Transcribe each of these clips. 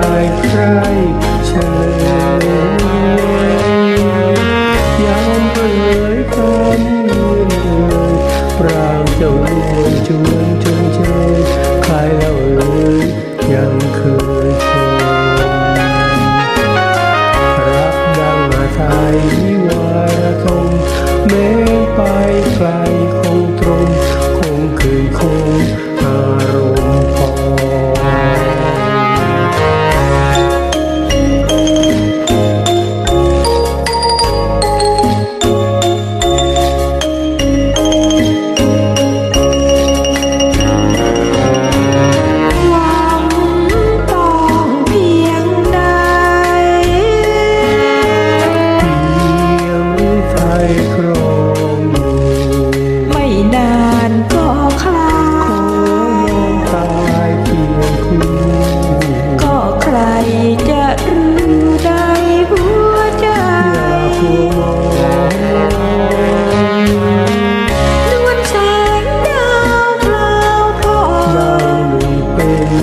ายใครเชยยามเอ่ยคำเลื่อนเอ่ยปรางเจ้าลวนจวนจนใจยคลายแล้วเอ่ยยังเคยชมรักดังอาทัยนิวารคงเมไปไกล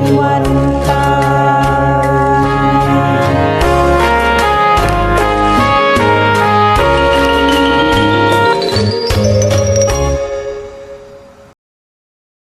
what